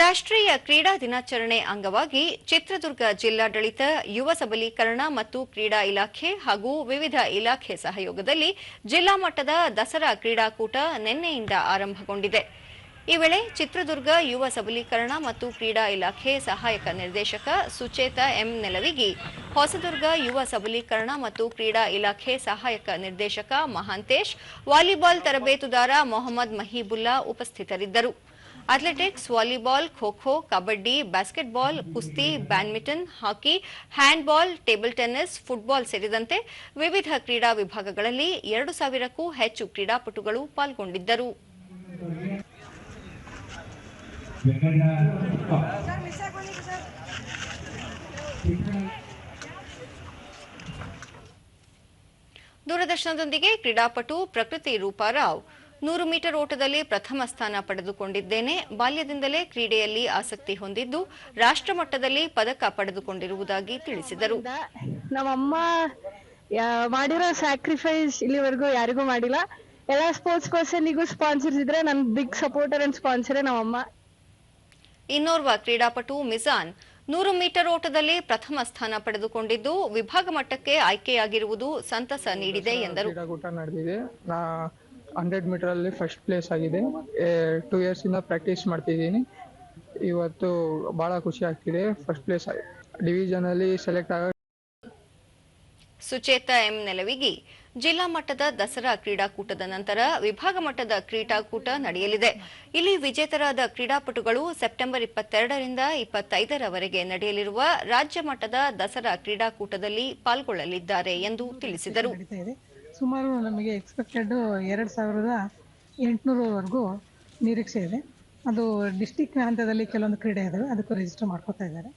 ರಾಷ್ಟ್ರೀಯ ಕ್ರೀಡಾ ದಿನಾಚರಣೆ ಅಂಗವಾಗಿ ಚಿತ್ರದುರ್ಗ ಜಿಲ್ಲಾಡಳಿತ, ಯುವ ಸಬಲೀಕರಣ ಮತ್ತು ಕ್ರೀಡಾ ಇಲಾಖೆ ಹಾಗೂ ವಿವಿಧ ಇಲಾಖೆ ಸಹಯೋಗದಲ್ಲಿ ಜಿಲ್ಲಾ ಮಟ್ಟದ ದಸರಾ ಕ್ರೀಡಾಕೂಟ ನಿನ್ನೆಯಿಂದ ಆರಂಭಗೊಂಡಿದೆ. ಈ ವೇಳೆ ಚಿತ್ರದುರ್ಗ ಯುವ ಸಬಲೀಕರಣ ಮತ್ತು ಕ್ರೀಡಾ ಇಲಾಖೆ ಸಹಾಯಕ ನಿರ್ದೇಶಕ ಸುಚೇತ ಎಂ ನೆಲವಿಗಿ, ಹೊಸದುರ್ಗ ಯುವ ಸಬಲೀಕರಣ ಮತ್ತು ಕ್ರೀಡಾ ಇಲಾಖೆ ಸಹಾಯಕ ನಿರ್ದೇಶಕ ಮಹಾಂತೇಶ್, ವಾಲಿಬಾಲ್ ತರಬೇತುದಾರ ಮೊಹಮ್ಮದ್ ಮಹೀಬುಲ್ಲಾ ಉಪಸ್ಥಿತರಿದ್ದರು. Athletics volleyball kho kho kabaddi basketball ಕುಸ್ತಿ badminton hockey handball table tennis football ಸೇರಿದಂತೆ ವಿವಿಧ ಕ್ರೀಡಾ ವಿಭಾಗಗಳಲ್ಲಿ ಎರಡು ಸಾವಿರಕ್ಕೂ ಹೆಚ್ಚು ಕ್ರೀಡಾಪಟುಗಳು ಪಾಲ್ಗೊಂಡಿದ್ದರು. ದೂರದರ್ಶನದೊಂದಿಗೆ ಕ್ರೀಡಾಪಟು ಪ್ರಕೃತಿ ರೂಪಾರಾವ್ ನೂರು ಮೀಟರ್ ಓಟದಲ್ಲಿ ಪ್ರಥಮ ಸ್ಥಾನ ಪಡೆದುಕೊಂಡಿದ್ದೇನೆ. ಬಾಲ್ಯದಿಂದಲೇ ಕ್ರೀಡೆಯಲ್ಲಿ ಆಸಕ್ತಿ ಹೊಂದಿದ್ದು ರಾಷ್ಟ್ರಮಟ್ಟದಲ್ಲಿ ಪದಕ ಪಡೆದುಕೊಂಡಿರುವುದಾಗಿ ತಿಳಿಸಿದರು. ನಮ್ಮಮ್ಮ ಮಾಡಿರೋ ಸ್ಯಾಕ್ರಿಫೈಸ್ ಇಲ್ಲಿವರೆಗೂ ಯಾರಿಗೂ ಮಾಡಿಲ್ಲ. ಎಲ್ಲ ಸ್ಪೋರ್ಟ್ಸ್ ಪರ್ಸನ್ಗೂ ಸ್ಪಾನ್ಸರ್ಸ್ ಇದ್ರೆ ನನ್ನ ಬಿಗ್ ಸಪೋರ್ಟರ್ ಅಂಡ್ ಸ್ಪಾನ್ಸರೇ ನಮ್ಮಮ್ಮ. ಇನ್ನೋರ್ವ ಕ್ರೀಡಾಪಟು ಮಿಜಾನ್ ನೂರು ಮೀಟರ್ ಓಟದಲ್ಲಿ ಪ್ರಥಮ ಸ್ಥಾನ ಪಡೆದುಕೊಂಡಿದ್ದು ವಿಭಾಗ ಮಟ್ಟಕ್ಕೆ ಆಯ್ಕೆಯಾಗಿರುವುದು ಸಂತಸ ನೀಡಿದೆ ಎಂದರು. ಕ್ರೀಡಾಕೂಟ ಮೀಟರ್ ಅಲ್ಲಿ ಫಸ್ಟ್ ಪ್ಲೇಸ್ ಆಗಿದೆ. ಟೂ ಇಯರ್ಸ್ ಇಂದ ಪ್ರಾಕ್ಟೀಸ್ ಮಾಡ್ತಿದ್ದೀನಿ. ಇವತ್ತು ಬಹಳ ಖುಷಿ ಆಗ್ತಿದೆ. ಫಸ್ಟ್ ಪ್ಲೇಸ್ ಡಿವಿಷನಲ್ಲಿ ಸೆಲೆಕ್ಟ್ ಆಗ ಸುಚೇತ ಎಂ ನೆಲವಿಗಿ, ಜಿಲ್ಲಾ ಮಟ್ಟದ ದಸರಾ ಕ್ರೀಡಾಕೂಟದ ನಂತರ ವಿಭಾಗ ಮಟ್ಟದ ಕ್ರೀಡಾಕೂಟ ನಡೆಯಲಿದೆ. ಇಲ್ಲಿ ವಿಜೇತರಾದ ಕ್ರೀಡಾಪಟುಗಳು ಸೆಪ್ಟೆಂಬರ್ ಇಪ್ಪತ್ತೆರಡರಿಂದ ಇಪ್ಪತ್ತೈದರವರೆಗೆ ನಡೆಯಲಿರುವ ರಾಜ್ಯ ಮಟ್ಟದ ದಸರಾ ಕ್ರೀಡಾಕೂಟದಲ್ಲಿ ಪಾಲ್ಗೊಳ್ಳಲಿದ್ದಾರೆ ಎಂದು ತಿಳಿಸಿದರು. ಸುಮಾರು ನಮಗೆ ಎಕ್ಸ್ಪೆಕ್ಟೆಡ್ ಎರಡು ಸಾವಿರದ ಎಂಟುನೂರವರೆಗೂ ನಿರೀಕ್ಷೆ ಇದೆ. ಅದು ಡಿಸ್ಟಿಕ್ ಹಂತದಲ್ಲಿ ಕೆಲವೊಂದು ಕ್ರೀಡೆ ಇದಾವೆ, ಅದಕ್ಕೂ ರಿಜಿಸ್ಟರ್ ಮಾಡ್ಕೋತಾ ಇದ್ದಾರೆ.